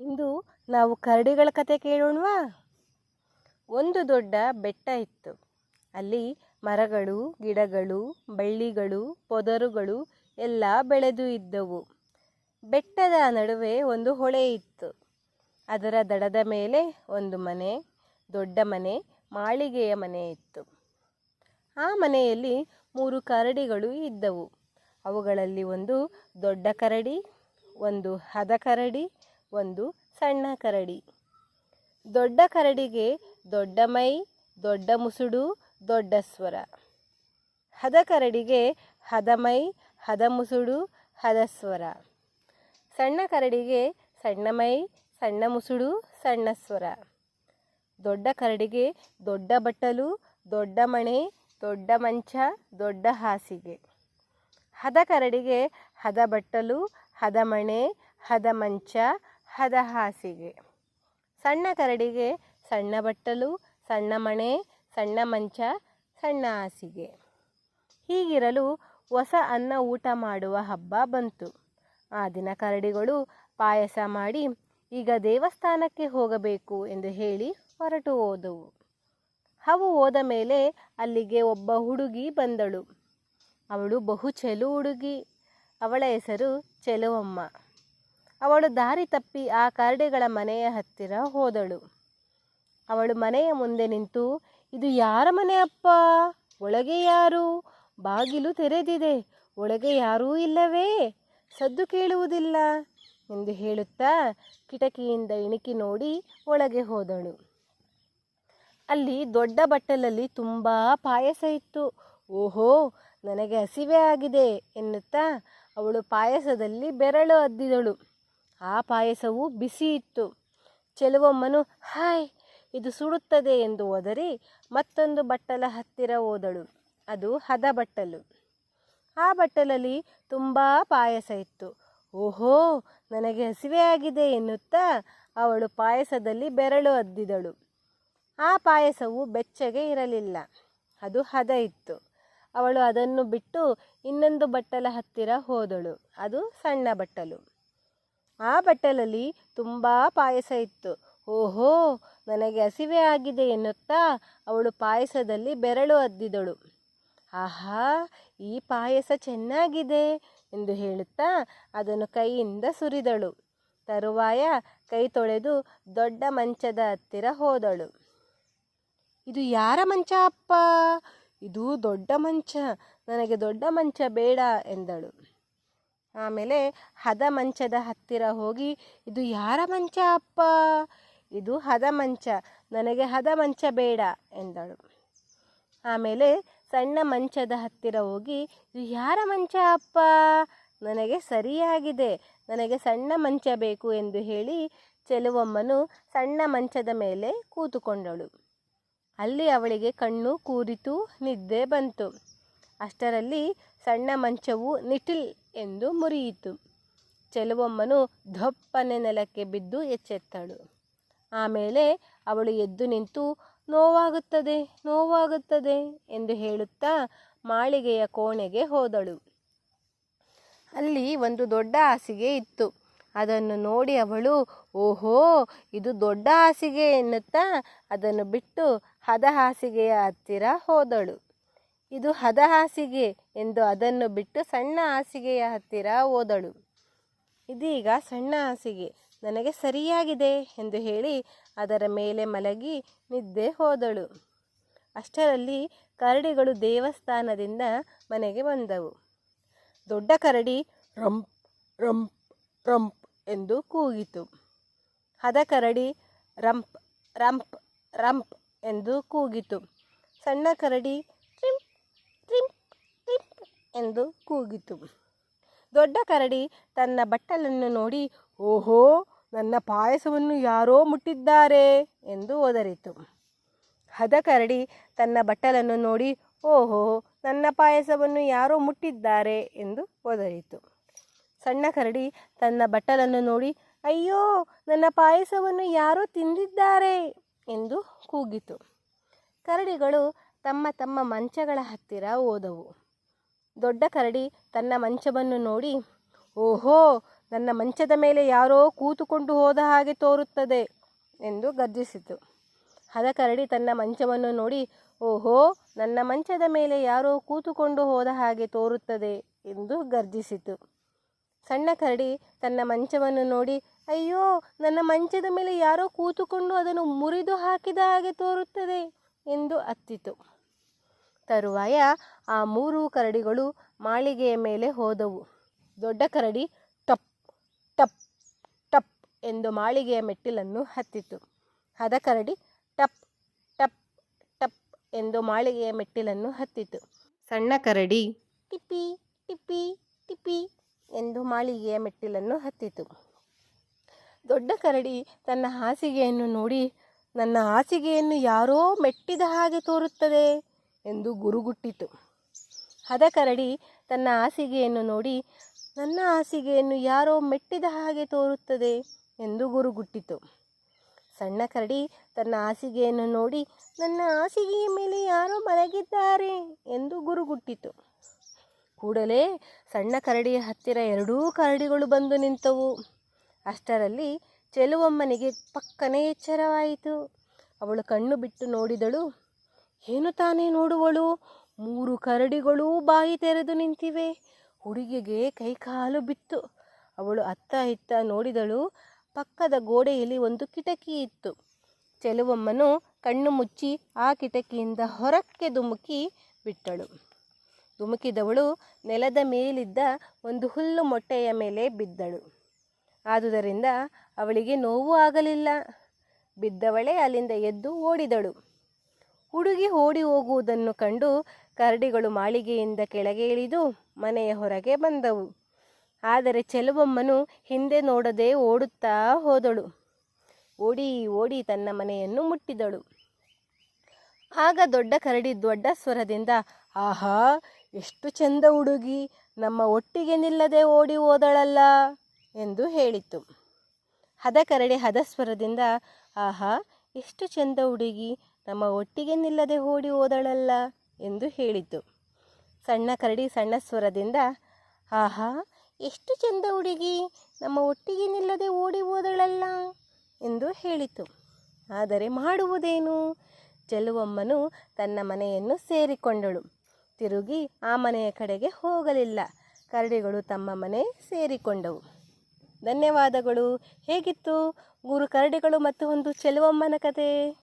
ಇಂದು ನಾವು ಕರಡಿಗಳ ಕತೆ ಕೇಳೋಣವಾ? ಒಂದು ದೊಡ್ಡ ಬೆಟ್ಟ ಇತ್ತು. ಅಲ್ಲಿ ಮರಗಳು, ಗಿಡಗಳು, ಬಳ್ಳಿಗಳು, ಪೊದರುಗಳು ಎಲ್ಲ ಬೆಳೆದು ಇದ್ದವು. ಬೆಟ್ಟದ ನಡುವೆ ಒಂದು ಹೊಳೆ ಇತ್ತು. ಅದರ ದಡದ ಮೇಲೆ ಒಂದು ಮನೆ, ದೊಡ್ಡ ಮನೆ, ಮಾಳಿಗೆಯ ಮನೆ ಇತ್ತು. ಆ ಮನೆಯಲ್ಲಿ ಮೂರು ಕರಡಿಗಳು ಇದ್ದವು. ಅವುಗಳಲ್ಲಿ ಒಂದು ದೊಡ್ಡ ಕರಡಿ, ಒಂದು ಹದ ಕರಡಿ ಒಂದು ಸಣ್ಣ ಕರಡಿ. ದೊಡ್ಡ ಕರಡಿಗೆ ದೊಡ್ಡ ಮೈ, ದೊಡ್ಡ ಮುಸುಡು, ದೊಡ್ಡ ಸ್ವರ. ಹದ ಕರಡಿಗೆ ಹದ ಮೈ, ಹದ ಮುಸುಡು, ಹದ ಸ್ವರ. ಸಣ್ಣ ಕರಡಿಗೆ ಸಣ್ಣ ಮೈ, ಸಣ್ಣ ಮುಸುಡು, ಸಣ್ಣ ಸ್ವರ. ದೊಡ್ಡ ಕರಡಿಗೆ ದೊಡ್ಡ ಬಟ್ಟಲು, ದೊಡ್ಡ ಮಣೆ, ದೊಡ್ಡ ಮಂಚ, ದೊಡ್ಡ ಹಾಸಿಗೆ. ಹದ ಕರಡಿಗೆ ಹದ ಬಟ್ಟಲು, ಹದ ಮಣೆ, ಹದ ಮಂಚ ಹದ ಹಾಸಿಗೆ. ಸಣ್ಣ ಕರಡಿಗೆ ಸಣ್ಣ ಬಟ್ಟಲು, ಸಣ್ಣ ಮಣೆ, ಸಣ್ಣ ಮಂಚ, ಸಣ್ಣ ಹಾಸಿಗೆ. ಹೀಗಿರಲು ಹೊಸ ಅನ್ನ ಊಟ ಮಾಡುವ ಹಬ್ಬ ಬಂತು. ಆ ದಿನ ಕರಡಿಗಳು ಪಾಯಸ ಮಾಡಿ, ಈಗ ದೇವಸ್ಥಾನಕ್ಕೆ ಹೋಗಬೇಕು ಎಂದು ಹೇಳಿ ಹೊರಟು ಹೋದವು. ಅವು ಹೋದ ಮೇಲೆ ಅಲ್ಲಿಗೆ ಒಬ್ಬ ಹುಡುಗಿ ಬಂದಳು. ಅವಳು ಬಹು ಚೆಲು ಹುಡುಗಿ. ಅವಳ ಹೆಸರು ಚೆಲುವಮ್ಮ. ಅವಳು ದಾರಿ ತಪ್ಪಿ ಆ ಕರಡಿಗಳ ಮನೆಯ ಹತ್ತಿರ ಹೋದಳು. ಅವಳು ಮನೆಯ ಮುಂದೆ ನಿಂತು, ಇದು ಯಾರ ಮನೆ ಅಪ್ಪ? ಒಳಗೆ ಯಾರು? ಬಾಗಿಲು ತೆರೆದಿದೆ, ಒಳಗೆ ಯಾರೂ ಇಲ್ಲವೇ? ಸದ್ದು ಕೇಳುವುದಿಲ್ಲ ಎಂದು ಹೇಳುತ್ತಾ ಕಿಟಕಿಯಿಂದ ಇಣುಕಿ ನೋಡಿ ಒಳಗೆ ಹೋದಳು. ಅಲ್ಲಿ ದೊಡ್ಡ ಬಟ್ಟಲಲ್ಲಿ ತುಂಬ ಪಾಯಸ ಇತ್ತು. ಓಹೋ, ನನಗೆ ಹಸಿವೆ ಆಗಿದೆ ಎನ್ನುತ್ತಾ ಅವಳು ಪಾಯಸದಲ್ಲಿ ಬೆರಳು ಅದ್ದಿದಳು. ಆ ಪಾಯಸವು ಬಿಸಿ ಇತ್ತು. ಚೆಲುವಮ್ಮನು, ಹಾಯ್, ಇದು ಸುಡುತ್ತದೆ ಎಂದು ಹೋದರಿ ಮತ್ತೊಂದು ಬಟ್ಟಲ ಹತ್ತಿರ ಹೋದಳು. ಅದು ಹದ ಬಟ್ಟಲು. ಆ ಬಟ್ಟಲಲ್ಲಿ ತುಂಬ ಪಾಯಸ ಇತ್ತು. ಓಹೋ, ನನಗೆ ಹಸಿವೆ ಆಗಿದೆ ಎನ್ನುತ್ತಾ ಅವಳು ಪಾಯಸದಲ್ಲಿ ಬೆರಳು ಅದ್ದಿದಳು. ಆ ಪಾಯಸವು ಬೆಚ್ಚಗೆ ಇರಲಿಲ್ಲ. ಅದು ಹದ ಇತ್ತು. ಅವಳು ಅದನ್ನು ಬಿಟ್ಟು ಇನ್ನೊಂದು ಬಟ್ಟಲ ಹತ್ತಿರ ಹೋದಳು. ಅದು ಸಣ್ಣ ಬಟ್ಟಲು. ಆ ಬಟ್ಟಲಲ್ಲಿ ತುಂಬ ಪಾಯಸ ಇತ್ತು. ಓಹೋ, ನನಗೆ ಹಸಿವೆ ಆಗಿದೆ ಎನ್ನುತ್ತಾ ಅವಳು ಪಾಯಸದಲ್ಲಿ ಬೆರಳು ಅದ್ದಿದಳು. ಆಹಾ, ಈ ಪಾಯಸ ಚೆನ್ನಾಗಿದೆ ಎಂದು ಹೇಳುತ್ತಾ ಅದನ್ನು ಕೈಯಿಂದ ಸುರಿದಳು. ತರುವಾಯ ಕೈ ತೊಳೆದು ದೊಡ್ಡ ಮಂಚದ ಹತ್ತಿರ ಹೋದಳು. ಇದು ಯಾರ ಮಂಚ ಅಪ್ಪ? ಇದು ದೊಡ್ಡ ಮಂಚ, ನನಗೆ ದೊಡ್ಡ ಮಂಚ ಬೇಡ ಎಂದಳು. ಆಮೇಲೆ ಹದ ಮಂಚದ ಹತ್ತಿರ ಹೋಗಿ, ಇದು ಯಾರ ಮಂಚ ಅಪ್ಪ? ಇದು ಹದ ಮಂಚ. ನನಗೆ ಹದ ಮಂಚ ಬೇಡ ಎಂದಳು. ಆಮೇಲೆ ಸಣ್ಣ ಮಂಚದ ಹತ್ತಿರ ಹೋಗಿ, ಇದು ಯಾರ ಮಂಚ ಅಪ್ಪ? ನನಗೆ ಸರಿಯಾಗಿದೆ. ನನಗೆ ಸಣ್ಣ ಮಂಚ ಬೇಕು ಎಂದು ಹೇಳಿ ಚೆಲುವಮ್ಮನು ಸಣ್ಣ ಮಂಚದ ಮೇಲೆ ಕೂತುಕೊಂಡಳು. ಅಲ್ಲಿ ಅವಳಿಗೆ ಕಣ್ಣು ಕೂರಿತು, ನಿದ್ದೆ ಬಂತು. ಅಷ್ಟರಲ್ಲಿ ಸಣ್ಣ ಮಂಚವು ನಿಟಿಲ್ ಎಂದು ಮುರಿಯಿತು. ಚೆಲುವಮ್ಮನು ಧಪ್ಪನೆ ನೆಲಕ್ಕೆ ಬಿದ್ದು ಎಚ್ಚೆತ್ತಳು. ಆಮೇಲೆ ಅವಳು ಎದ್ದು ನಿಂತು, ನೋವಾಗುತ್ತದೆ ನೋವಾಗುತ್ತದೆ ಎಂದು ಹೇಳುತ್ತಾ ಮಾಳಿಗೆಯ ಕೋಣೆಗೆ ಹೋದಳು. ಅಲ್ಲಿ ಒಂದು ದೊಡ್ಡ ಹಾಸಿಗೆ ಇತ್ತು. ಅದನ್ನು ನೋಡಿ ಅವಳು, ಓಹೋ, ಇದು ದೊಡ್ಡ ಹಾಸಿಗೆ ಎನ್ನುತ್ತಾ ಅದನ್ನು ಬಿಟ್ಟು ಹದ ಹಾಸಿಗೆಯ ಹತ್ತಿರ ಹೋದಳು. ಇದು ಹದ ಹಾಸಿಗೆ ಎಂದು ಅದನ್ನು ಬಿಟ್ಟು ಸಣ್ಣ ಹಾಸಿಗೆಯ ಹತ್ತಿರ ಓದಳು ಇದೀಗ ಸಣ್ಣ ಹಾಸಿಗೆ ನನಗೆ ಸರಿಯಾಗಿದೆ ಎಂದು ಹೇಳಿ ಅದರ ಮೇಲೆ ಮಲಗಿ ನಿದ್ದೆ ಹೋದಳು. ಅಷ್ಟರಲ್ಲಿ ಕರಡಿಗಳು ದೇವಸ್ಥಾನದಿಂದ ಮನೆಗೆ ಬಂದವು. ದೊಡ್ಡ ಕರಡಿ ರಂಪ್ ರಂಪ್ ರಂಪ್ ಎಂದು ಕೂಗಿತು. ಹದ ಕರಡಿ ರಂಪ್ ರಂಪ್ ರಂಪ್ ಎಂದು ಕೂಗಿತು. ಸಣ್ಣ ಕರಡಿ ಟ್ರಿಂಪ್ ಟ್ರಿಂಪ್ ಎಂದು ಕೂಗಿತು. ದೊಡ್ಡ ಕರಡಿ ತನ್ನ ಬಟ್ಟಲನ್ನು ನೋಡಿ, ಓಹೋ, ನನ್ನ ಪಾಯಸವನ್ನು ಯಾರೋ ಮುಟ್ಟಿದ್ದಾರೆ ಎಂದು ಒದರಿತು. ಹದ ಕರಡಿ ತನ್ನ ಬಟ್ಟಲನ್ನು ನೋಡಿ, ಓಹೋ, ನನ್ನ ಪಾಯಸವನ್ನು ಯಾರೋ ಮುಟ್ಟಿದ್ದಾರೆ ಎಂದು ಒದರಿತು. ಸಣ್ಣ ಕರಡಿ ತನ್ನ ಬಟ್ಟಲನ್ನು ನೋಡಿ, ಅಯ್ಯೋ, ನನ್ನ ಪಾಯಸವನ್ನು ಯಾರೋ ತಿಂದಿದ್ದಾರೆ ಎಂದು ಕೂಗಿತು. ಕರಡಿಗಳು ತಮ್ಮ ತಮ್ಮ ಮಂಚಗಳ ಹತ್ತಿರ ಹೋದವು. ದೊಡ್ಡ ಕರಡಿ ತನ್ನ ಮಂಚವನ್ನು ನೋಡಿ, ಓಹೋ, ನನ್ನ ಮಂಚದ ಮೇಲೆ ಯಾರೋ ಕೂತುಕೊಂಡು ಹೋದ ಹಾಗೆ ತೋರುತ್ತದೆ ಎಂದು ಗರ್ಜಿಸಿತು. ಹದಕರಡಿ ತನ್ನ ಮಂಚವನ್ನು ನೋಡಿ, ಓಹೋ, ನನ್ನ ಮಂಚದ ಮೇಲೆ ಯಾರೋ ಕೂತುಕೊಂಡು ಹೋದ ಹಾಗೆ ತೋರುತ್ತದೆ ಎಂದು ಗರ್ಜಿಸಿತು. ಸಣ್ಣ ಕರಡಿ ತನ್ನ ಮಂಚವನ್ನು ನೋಡಿ, ಅಯ್ಯೋ, ನನ್ನ ಮಂಚದ ಮೇಲೆ ಯಾರೋ ಕೂತುಕೊಂಡು ಅದನ್ನು ಮುರಿದು ಹಾಕಿದ ಹಾಗೆ ತೋರುತ್ತದೆ ಎಂದು ಅತ್ತಿತು. ತರುವಾಯ ಆ ಮೂರು ಕರಡಿಗಳು ಮಾಳಿಗೆಯ ಮೇಲೆ ಹೋದವು. ದೊಡ್ಡ ಕರಡಿ ಟಪ್ ಟಪ್ ಟಪ್ ಎಂದು ಮಾಳಿಗೆಯ ಮೆಟ್ಟಿಲನ್ನು ಹತ್ತಿತು. ಹದ ಕರಡಿ ಟಪ್ ಟಪ್ ಟಪ್ ಎಂದು ಮಾಳಿಗೆಯ ಮೆಟ್ಟಿಲನ್ನು ಹತ್ತಿತು. ಸಣ್ಣ ಕರಡಿ ಟಿಪಿ ಟಿಪಿ ಟಿಪಿ ಎಂದು ಮಾಳಿಗೆಯ ಮೆಟ್ಟಿಲನ್ನು ಹತ್ತಿತು. ದೊಡ್ಡ ಕರಡಿ ತನ್ನ ಹಾಸಿಗೆಯನ್ನು ನೋಡಿ, ನನ್ನ ಹಾಸಿಗೆಯನ್ನು ಯಾರೋ ಮೆಟ್ಟಿದ ಹಾಗೆ ತೋರುತ್ತದೆ. ಎಂದು ಗುರುಗುಟ್ಟಿತು. ಹದ ಕರಡಿ ತನ್ನ ಹಾಸಿಗೆಯನ್ನು ನೋಡಿ, ನನ್ನ ಹಾಸಿಗೆಯನ್ನು ಯಾರೋ ಮೆಟ್ಟಿದ ಹಾಗೆ ತೋರುತ್ತದೆ ಎಂದು ಗುರುಗುಟ್ಟಿತು. ಸಣ್ಣ ಕರಡಿ ತನ್ನ ಹಾಸಿಗೆಯನ್ನು ನೋಡಿ, ನನ್ನ ಹಾಸಿಗೆಯ ಮೇಲೆ ಯಾರೋ ಮಲಗಿದ್ದಾರೆ ಎಂದು ಗುರುಗುಟ್ಟಿತು. ಕೂಡಲೇ ಸಣ್ಣ ಕರಡಿಯ ಹತ್ತಿರ ಎರಡೂ ಕರಡಿಗಳು ಬಂದು ನಿಂತವು. ಅಷ್ಟರಲ್ಲಿ ಚೆಲುವಮ್ಮನಿಗೆ ಪಕ್ಕನೆ ಎಚ್ಚರವಾಯಿತು. ಅವಳು ಕಣ್ಣು ಬಿಟ್ಟು ನೋಡಿದಳು. ಏನು ತಾನೇ ನೋಡುವಳು? ಮೂರು ಕರಡಿಗಳೂ ಬಾಯಿ ತೆರೆದು ನಿಂತಿವೆ. ಹುಡುಗಿಗೆ ಕೈಕಾಲು ಬಿತ್ತು. ಅವಳು ಅತ್ತ ಇತ್ತ ನೋಡಿದಳು. ಪಕ್ಕದ ಗೋಡೆಯಲ್ಲಿ ಒಂದು ಕಿಟಕಿ ಇತ್ತು. ಚೆಲುವಮ್ಮನು ಕಣ್ಣು ಮುಚ್ಚಿ ಆ ಕಿಟಕಿಯಿಂದ ಹೊರಕ್ಕೆ ಧುಮುಕಿ ಬಿಟ್ಟಳು. ಧುಮುಕಿದವಳು ನೆಲದ ಮೇಲಿದ್ದ ಒಂದು ಹುಲ್ಲು ಮೊಟ್ಟೆಯ ಮೇಲೆ ಬಿದ್ದಳು. ಆದುದರಿಂದ ಅವಳಿಗೆ ನೋವು ಆಗಲಿಲ್ಲ. ಬಿದ್ದವಳೇ ಅಲ್ಲಿಂದ ಎದ್ದು ಓಡಿದಳು. ಹುಡುಗಿ ಓಡಿ ಹೋಗುವುದನ್ನು ಕಂಡು ಕರಡಿಗಳು ಮಾಳಿಗೆಯಿಂದ ಕೆಳಗೆ ಇಳಿದು ಮನೆಯ ಹೊರಗೆ ಬಂದವು. ಆದರೆ ಚೆಲುವಮ್ಮನು ಹಿಂದೆ ನೋಡದೆ ಓಡುತ್ತಾ ಹೋದಳು. ಓಡಿ ಓಡಿ ತನ್ನ ಮನೆಯನ್ನು ಮುಟ್ಟಿದಳು. ಆಗ ದೊಡ್ಡ ಕರಡಿ ದೊಡ್ಡ ಸ್ವರದಿಂದ, ಆಹಾ, ಎಷ್ಟು ಚಂದ ಹುಡುಗಿ, ನಮ್ಮ ಒಟ್ಟಿಗೆ ನಿಲ್ಲದೆ ಓಡಿ ಹೋದಳಲ್ಲ ಎಂದು ಹೇಳಿತು. ಹದ ಕರಡಿ ಹದ ಸ್ವರದಿಂದ, ಆಹಾ, ಎಷ್ಟು ಚಂದ ಹುಡುಗಿ ನಮ್ಮ ಒಟ್ಟಿಗೆ ನಿಲ್ಲದೆ ಓಡಿ ಹೋದಳಲ್ಲ ಎಂದು ಹೇಳಿತು. ಸಣ್ಣ ಕರಡಿ ಸಣ್ಣ ಸ್ವರದಿಂದ, ಆಹಾ, ಎಷ್ಟು ಚಂದ ಹುಡುಗಿ, ನಮ್ಮ ಒಟ್ಟಿಗೆ ನಿಲ್ಲದೆ ಓಡಿ ಹೋದಳಲ್ಲ ಎಂದು ಹೇಳಿತು. ಆದರೆ ಮಾಡುವುದೇನು? ಚೆಲುವಮ್ಮನು ತನ್ನ ಮನೆಯನ್ನು ಸೇರಿಕೊಂಡಳು. ತಿರುಗಿ ಆ ಮನೆಯ ಕಡೆಗೆ ಹೋಗಲಿಲ್ಲ. ಕರಡಿಗಳು ತಮ್ಮ ಮನೆ ಸೇರಿಕೊಂಡವು. ಧನ್ಯವಾದಗಳು. ಹೇಗಿತ್ತು? ಮೂರು ಕರಡಿಗಳು ಮತ್ತು ಒಂದು ಚೆಲುವಮ್ಮನ ಕತೆ.